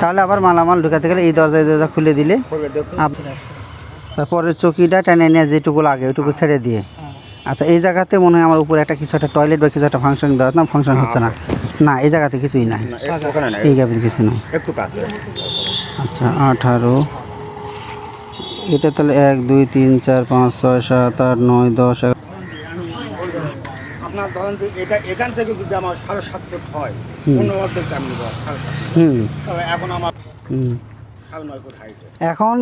তাহলে আবার মালামাল ঢুকাতে গেলে এই দরজা এই দরজা খুলে দিলে তারপরে চকিটা টেনে নিয়ে যেটুকু লাগে ওইটুকু ছেড়ে দিয়ে। আচ্ছা এই জায়গাতে মনে হয় আমার উপরে একটা কিছু একটা টয়লেট বা কিছু একটা ফাংশন দেওয়া না ফাংশন হচ্ছে না। না। এই জায়গাতে কিছুই নাই। এই গ্যাপের কিছু নাই। আচ্ছা আঠারো। এটা তাহলে এক দুই তিন চার পাঁচ ছয় সাত আট নয় দশ যে এটা এখান থেকে যদি আমার সাড়ে সাত ফুট হয় অন্য অর্ধেক আমি নেব সাড়ে সাত তবে এখন আমার এখন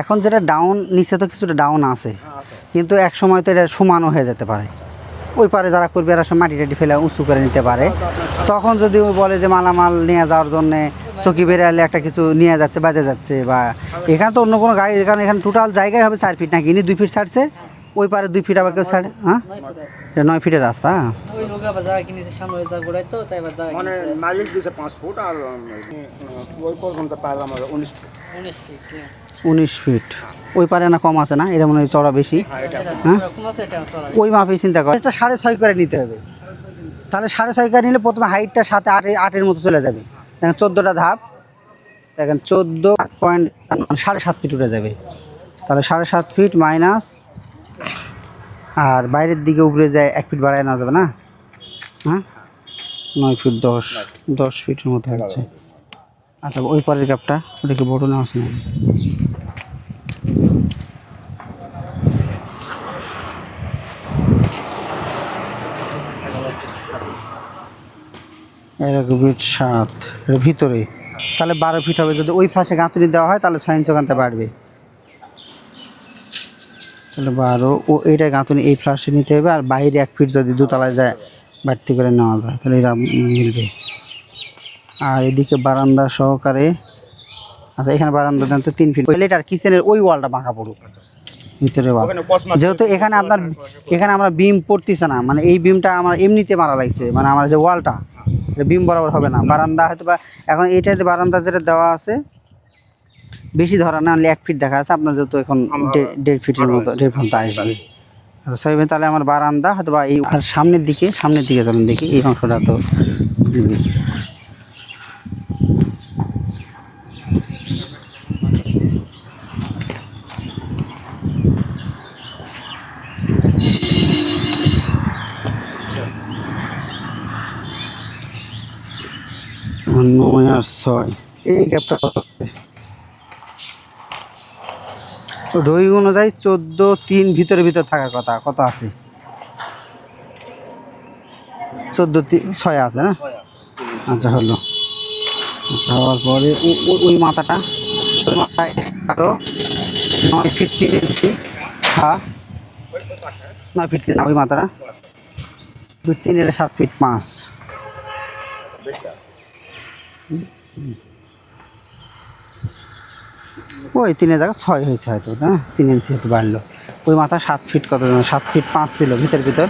এখন যেটা ডাউন নিচে তো কিছুটা ডাউন আছে। হ্যাঁ কিন্তু এক সময় তো এটা সমানও হয়ে যেতে পারে। ওই পারে যারা করবে এরা সব মাটি টাটি ফেলে উঁচু করে নিতে পারে। তখন যদি ও বলে যে মালামাল নিয়ে যাওয়ার জন্য চকি বেড়ালে একটা কিছু নিয়ে যাচ্ছে বাজে যাচ্ছে বা এখানে তো অন্য কোনো গাড়ি এখানে এখানে টোটাল জায়গায় হবে চার ফিট নাকি? ইনি দুই ফিট ছাড়ছে? ওই পারে দুই ফিট আবার কেউ ছাড়ে হ্যাঁ? এটা নয় ফিটের রাস্তা মানে উনিশ উনিশ ফিট ওই পারে না কম আছে না? এটা মনে হয় চড়া বেশি। হ্যাঁ হ্যাঁ? ওই মাপে চিন্তা কর। এটা সাড়ে ছয় করে নিতে হবে। তাহলে সাড়ে ছয় করে নিলে প্রথমে হাইটটা সাথে আটের আটের মতো চলে যাবে। দেখেন চোদ্দোটা ধাপ। দেখেন চোদ্দ পয়েন্ট সাড়ে সাত ফিট উঠে যাবে। তাহলে সাড়ে সাত ফিট মাইনাস আর বাইরের দিকে উপরে যায় এক ফিট বাড়ায় না যাবে না? হ্যাঁ? নয় ফিট দশ দশ ফিটের মতো হচ্ছে। আচ্ছা ওই পরের গ্যাপটা ওদিকে বড় নেওয়া আছে না ফিট সাত ভিতরে। তাহলে বারো ফিট হবে। যদি ওই পাশে গাঁথুনি দেওয়া হয়, তাহলে ইঞ্চ ওখানটা বাড়বে তাহলে বারো ও এইটা গাঁথুনি এই ফ্লাশে নিতে হবে আর বাইরে এক ফিট যদি দুতলায় যায় বাড়তি করে নেওয়া যায় তাহলে এরা মিলবে। আর এদিকে বারান্দা সহকারে আচ্ছা এখানে বারান্দা দেন তো তিন ফিট এটার কিচেনের ওই ওয়ালটা বাঁকা পড়ুক। ভিতরে ওয়াল যেহেতু এখানে আপনার এখানে আমরা বিম পড়তেছে না মানে এই বিমটা আমার এমনিতে মারা লাগছে মানে আমার যে ওয়ালটা বিম বরাবর হবে না। বারান্দা হয়তো বা এখন এইটাতে বারান্দা যেটা দেওয়া আছে বেশি ধরা না হলে এক ফিট দেখা আছে আপনার যেহেতু এখন দেড় ফিটের মতো দেড় ফিট আসবে। আচ্ছা সবাই তাহলে আমার বারান্দা হয়তো বা এই আর সামনের দিকে সামনের দিকে চলুন দেখি এই অংশটা তো নয় আর ছয়। এই গ্যাপটা কত? রোই অনুযায়ী চোদ্দ, তিন ভিতরে ভিতর থাকার কথা, কত আছে? চোদ্দ তিন ছয় আছে না? আচ্ছা হলো। আচ্ছা হওয়ার পরে ওই মাথাটা, ওই মাথায় নয় ফিট তিন ইঞ্চি হ্যাঁ নয় ফিট তিন ওই মাথাটা। ফিট তিন সাত ফিট পাঁচ। ওই তিনের জায়গা ছয় হয়েছে হয়তো না? তিন ইঞ্চি হয়তো বাড়লো। ওই মাথা সাত ফিট কত সাত ফিট পাঁচ ছিল ভিতর ভিতর।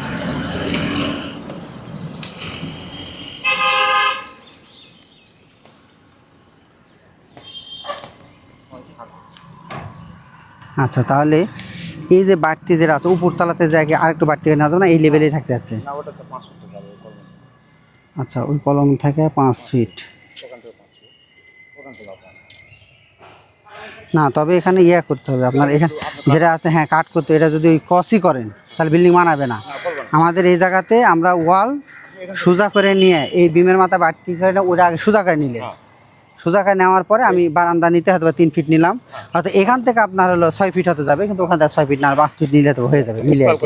আচ্ছা তাহলে এই যে বাড়তি যেটা আছে উপরতলাতে জায়গায় আরেকটু বাড়তি করে নেওয়া যাবে না এই লেভেলেই থাকতে যাচ্ছে। না। আচ্ছা ওই কলম থাকে পাঁচ ফিট ওখান থেকে পাঁচ ফুট ওখান থেকে পাঁচ না তবে এখানে ইয়া করতে হবে। আপনার এখানে যেটা আছে হ্যাঁ কাট করতে এটা যদি ওই কসই করেন তাহলে বিল্ডিং মানাবে না। আমাদের এই জায়গাতে আমরা ওয়াল সোজা করে নিয়ে এই বিমের মাথা বাড়তি করে ওটা আগে সোজা করে নিলে। সোজা করে নেওয়ার পরে আমি বারান্দা নিতে হয়তো বা তিন ফিট নিলাম। হয়তো এখান থেকে আপনার হলো ছয় ফিট হতে যাবে কিন্তু ওখান থেকে ছয় ফিট না আর পাঁচ ফিট নিলে তো হয়ে যাবে মিলে আর।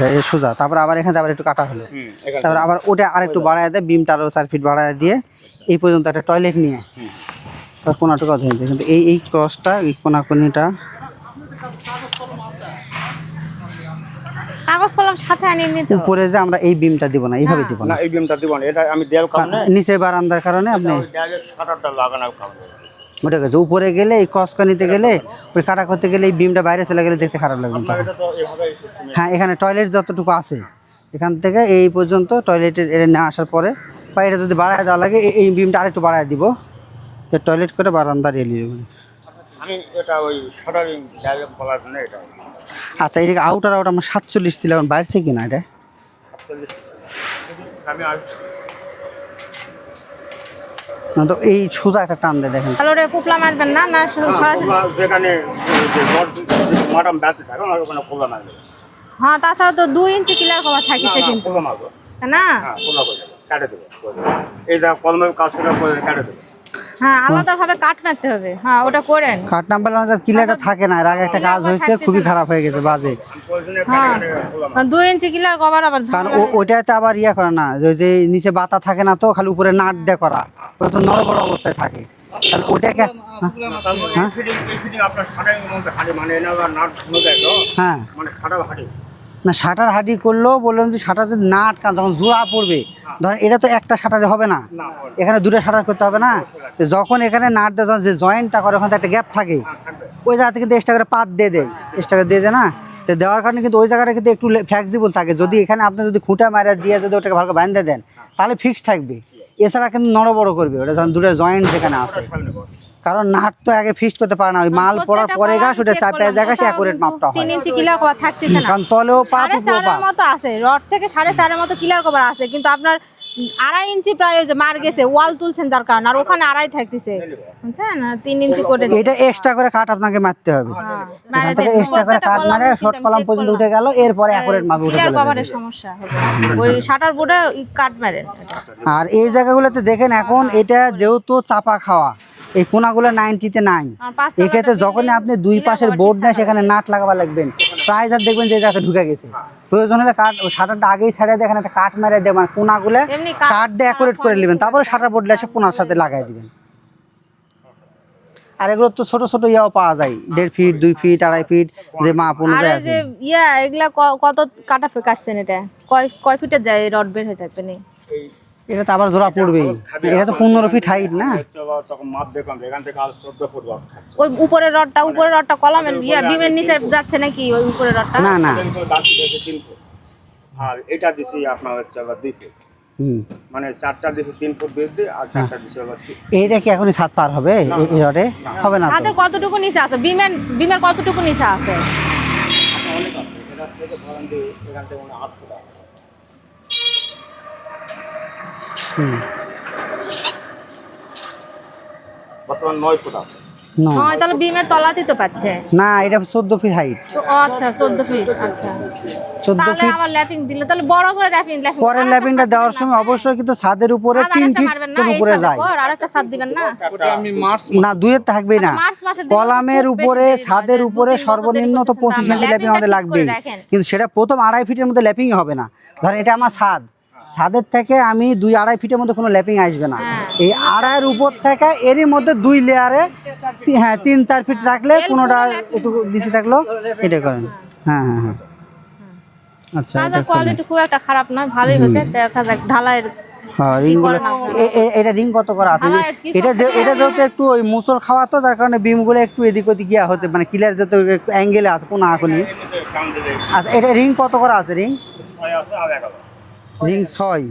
হ্যাঁ সোজা। তারপর আবার এখানে আবার একটু কাটা হলো। তারপর আবার ওটা আরেকটু বাড়ায় দেয় বিমটা আরও চার ফিট বাড়ায় দিয়ে এই পর্যন্ত একটা টয়লেট নিয়ে। কোনাটুকু দিতে কিন্তু এই এই ক্রসটা এই কোনাকুনিটা। কাগজ কলম সাথে আনিয়ে নিতে উপরে যে আমরা এই বিমটা দিব না এইভাবে দিব না। না এই বিমটা দিব না এটা আমি দেয়াল কারণে নিচে বারান্দার কারণে আপনি শাটারটা লাগানোর কারণে ওটা গেছে উপরে গেলে এই ক্রসটা নিতে গেলে ওই কাটা করতে গেলে এই বিমটা বাইরে চলে গেলে দেখতে খারাপ লাগবে। এটা তো হ্যাঁ এখানে টয়লেট যতটুকু আছে এখান থেকে এই পর্যন্ত টয়লেটের এর না আসার পরে বা এটা যদি বাড়ায় দেওয়া লাগে এই- এই বিমটা আরেকটু বাড়ায় দিব। টয়লেট করে বারান্দা রেলিয়ে দেবেন আমি এটা ওই শাটারিং দেয়ালে বলার জন্য এটা আচ্ছা এদিকে আউটার আউট আমার সাতচল্লিশ ছিল এখন বাড়ছে কিনা এটা? আমি না তো এই সোজা একটা টান দেয় দেখেন। তাহলে ওটা কুপলা মারবেন না না শুধু হ্যাঁ, যেখানে মাটাম ব্যথা থাকে ওনার ওখানে খোলা মারবে। হ্যাঁ তাছাড়া তো দুই ইঞ্চি কিলার কভার থাকিছে কিন্তু। খোলা মারবো। না? হ্যাঁ খোলা করে কেটে দেবো এই যা কলমের কাজ করে কেটে দেবো। হ্যাঁ আলাদা ভাবে কাট মারতে হবে। হ্যাঁ ওটা করেন। কাঠ নাম্বার কিলারটা থাকে না। এর আগে একটা কাজ হয়েছে খুবই খারাপ হয়ে গেছে বাজে। হ্যাঁ কেটে কেটে কারণ দুই ইঞ্চি কিলার কভার আবার কারণ ওইটাতে আবার ইয়ে করে না যে- যে নিচে বাতা থাকে না তো খালি উপরে নাট দিয়ে করা। ওটা তো নড়বড় অবস্থায় থাকে। তাহলে ওটাকে আপনার সাড়ে মানে এনে নাট শুনে দেয় তো? হ্যাঁ। মানে সাড়া হাড়ি। না শাটার হাডি করলেও বললাম যে শাটার যদি না আটকান যখন জোড়া পড়বে। ধরেন এটা তো একটা শাটারে হবে না। এখানে দুটো শাটার করতে হবে না? যখন এখানে নাট দেয় যখন যে জয়েন্টটা করে ওখানে একটা গ্যাপ থাকে। ওই জায়গাতে কিন্তু এক্সট্রা করে পাত দিয়ে দেয়। এক্সট্রা করে দিয়ে দেয় না? তো দেওয়ার কারণে কিন্তু ওই জায়গাটা কিন্তু একটু ফ্লেক্সিবল থাকে। যদি এখানে আপনি যদি খুঁটা মারা দিয়ে যদি ওটাকে ভালো বাঁধতে দেন তাহলে ফিক্স থাকবে। এছাড়া কিন্তু নড় বড় করবে। ওটা যখন দুটো জয়েন্ট যেখানে আছে। কারণ নাট তো আগে ফিক্স করতে পারে না ওই মাল পড়ার পরে গাছ ওটা check চাপে জায়গা সে অ্যাকুরেট মাপটা তিন হয়। ইঞ্চি কিলার কভার থাকতেছে না। কারণ তলেও পা সাড়ে উপরেও পা। মতো আছে রড থেকে সাড়ে চারের মতো কিলার কভার আছে কিন্তু আপনার আড়াই ইঞ্চি প্রায় ওই যে মার গেছে ওয়াল তুলছেন যার কারণে আর ওখানে আড়াই থাকতেছে। বুঝছেন? তিন ইঞ্চি করে এটা এক্সট্রা করে কাট আপনাকে মারতে হবে। হ্যাঁ, এখান মারে এক্সট্রা করে কাট মারে শর্ট কলাম পর্যন্ত উঠে গেল এরপরে অ্যাকুরেট মাপে উঠে চলে কভারের সমস্যা হবে। ওই শাটার বোর্ডে কাট মারেন। আর এই জায়গাগুলোতে দেখেন এখন এটা যেহেতু চাপা খাওয়া এই কোনাগুলো নাইনটিতে নাই এক্ষেত্রে যখনই আপনি দুই পাশের বোর্ড নেয় সেখানে নাট লাগাবার লাগবেন। প্রায় যা দেখবেন যে জায়গাটা ঢুকে গেছে। প্রয়োজন হলে কাঠ শাটারটা আগেই ছাড়িয়ে দেখেন একটা কাঠ মেরে দেবেন কোনাগুলো কাঠ- দিয়ে অ্যাকুরেট করে নেবেন। তারপরে শাটার বোর্ড এসে কোনার সাথে লাগাই দিবেন। আর এগুলো তো ছোট ছোট ইয়াও পাওয়া যায়। দেড় ফিট দুই ফিট আড়াই ফিট যে মাপ আর অনুযায়ী আছে। ইয়া এগুলা কত কাটা কাটছেন এটা? কয় কয় ফিটের যায় রড বের হয়ে থাকবে নি? এটা তো আবার জোড়া পড়বেই। এটা তো পনেরো ফিট হাইট না ওই উপরের রডটা উপরের রডটা কলামের ইয়া বিমের নিচে যাচ্ছে নাকি ওই উপরের রডটা? না না। আর এটা দিছি আপনার হচ্ছে আবার দুই ফুট। মানে চারটা দিছি তিন ফুট বৃদ্ধি আর চারটা দিছি আবার এইটা কি এখনই ছাদ পার হবে এই- এই রডে? হবে না ছাদের কতটুকু নিচে আছে? বিমের বিমের কতটুকু নিচে আছে? অনেক আছে। এটা থেকে ধরেন যে এখান থেকে মানে আট ফুট আছে হুম বর্তমান নয় ফুট আছে। না তাহলে বিমের তলাতেই তো পাচ্ছে না এটা চোদ্দ ফিট হাইট আচ্ছা চোদ্দ ফিট আচ্ছা। চোদ্দ ফিট আমার ল্যাপিং দিলে তাহলে বড় করে ল্যাপিং ল্যাপিং। পরের ল্যাপিংটা দেওয়ার সময় অবশ্যই কিন্তু ছাদের উপরে তিন ফিট উপরে যায়। দিবেন না? না কলামের উপরে ছাদের উপরে সর্বনিম্ন তো পঁচিশ ইঞ্চি ল্যাপিং আমাদের রাখেন। কিন্তু সেটা প্রথম আড়াই ফিটের মধ্যে ল্যাপিং হবে না। ধরেন এটা আমার ছাদ। ছাদের থেকে আমি দুই আড়াই ফিটের মধ্যে কোনো ল্যাপিং আসবে না। হ্যাঁ। এই আড়াইয়ের উপর থেকে এরই মধ্যে দুই লেয়ারে হ্যাঁ তিন চার ফিট রাখলে কোনোটা একটু নিচে থাকল এটা করেন। হ্যাঁ হ্যাঁ হ্যাঁ। আচ্ছা এটা কোয়ালিটি খুব একটা খারাপ নয় ভালোই হয়েছে দেখা যাক ঢালাইয়ের হ্যাঁ রিংগুলো এটা রিং কত করা আছে? এটা যে এটা যেহেতু একটু ওই খাওয়া তো যার কারণে বিমগুলো একটু এদিক ওদিক গিয়া হচ্ছে মানে ক্লিয়ার যেহেতু একটু অ্যাঙ্গেলে আছে কোনো আচ্ছা এটা রিং কত করা আছে রিং? রিং ছয়।